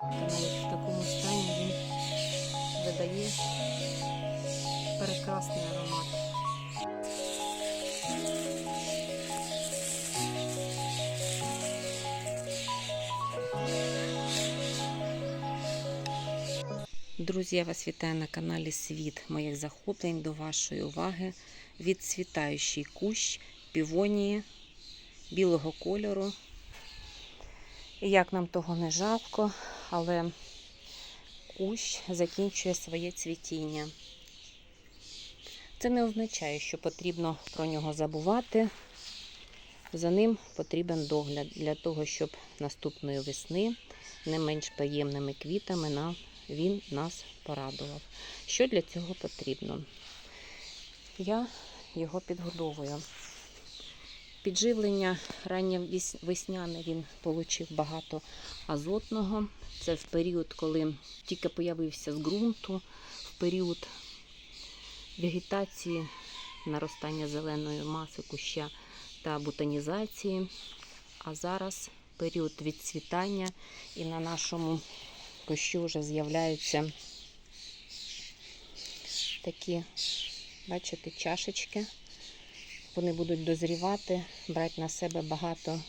В такому стані він видає прекрасний аромат. Друзі, я вас вітаю на каналі Світ моїх захоплень до вашої уваги. Відцвітаючий кущ півонії білого кольору. Як нам того не жалко, але кущ закінчує своє цвітіння. Це не означає, що потрібно про нього забувати. За ним потрібен догляд для того, щоб наступної весни не менш приємними квітами на він нас порадував. Що для цього потрібно? Я його підгодовую. Підживлення раннє весняне він отримав багато азотного. Це в період, коли тільки появився з ґрунту, в період вегетації, наростання зеленої маси куща та бутонізації. А зараз період відцвітання і на нашому кущу вже з'являються такі, бачите, чашечки. Вони будуть дозрівати, брати на себе багато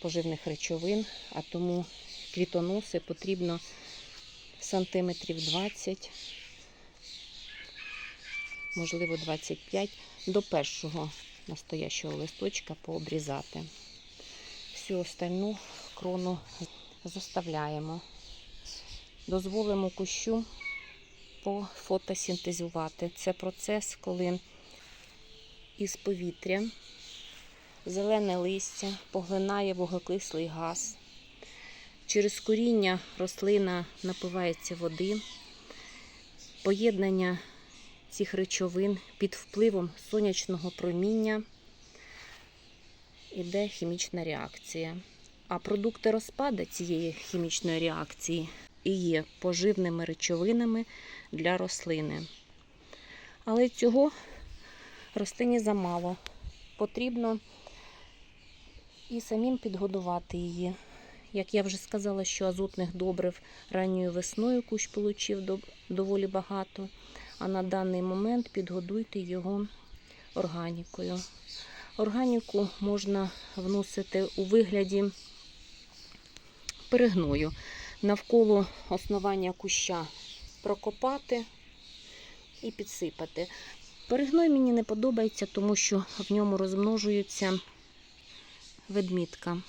поживних речовин, а тому квітоноси потрібно сантиметрів 20, можливо 25 до першого настоящого листочка пообрізати. Всю остальну крону заставляємо. Дозволимо кущу пофотосинтезувати. Це процес, коли із повітря зелене листя поглинає вуглекислий газ. Через коріння рослина напивається води. Поєднання цих речовин під впливом сонячного проміння іде хімічна реакція. А продукти розпаду цієї хімічної реакції і є поживними речовинами для рослини. Але цього рослині замало. Потрібно і самим підгодувати її. Як я вже сказала, що азотних добрив ранньою весною кущ отримав доволі багато, а на даний момент підгодуйте його органікою. Органіку можна вносити у вигляді перегною. Навколо основання куща прокопати і підсипати. Перегной мені не подобається, тому що в ньому розмножується ведмітка,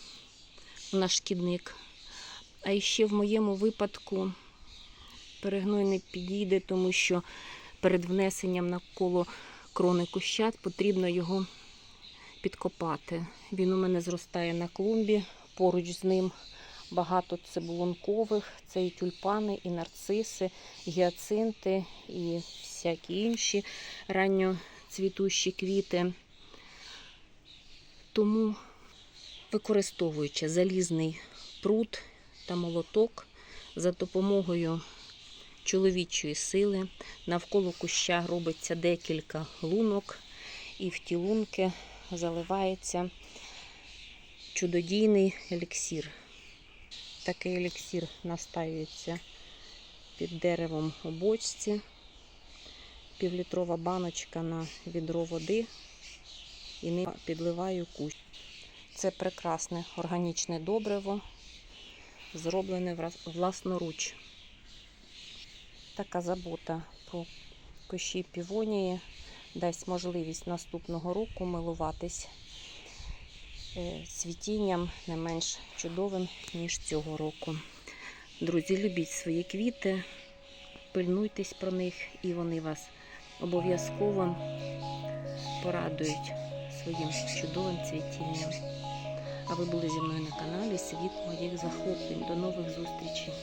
вона шкідник. А ще в моєму випадку перегной не підійде, тому що перед внесенням навколо крони куща потрібно його підкопати. Він у мене зростає на клумбі, поруч з ним багато цибулонкових, це і тюльпани, і нарциси, гіацинти, і всякі інші ранньоцвітущі квіти. Тому, використовуючи залізний пруд та молоток за допомогою чоловічої сили, навколо куща робиться декілька лунок, і в ті лунки заливається чудодійний еліксир. Такий еліксир настаюється під деревом у бочці, півлітрова баночка на відро води і ним підливаю кущ. Це прекрасне органічне добриво, зроблене власноруч. Така забота про кущі півонії дасть можливість наступного року милуватись цвітінням не менш чудовим, ніж цього року. Друзі, любіть свої квіти, пильнуйтесь про них, і вони вас обов'язково порадують своїм чудовим цвітінням. А ви були зі мною на каналі Світ моїх захоплень. До нових зустрічей!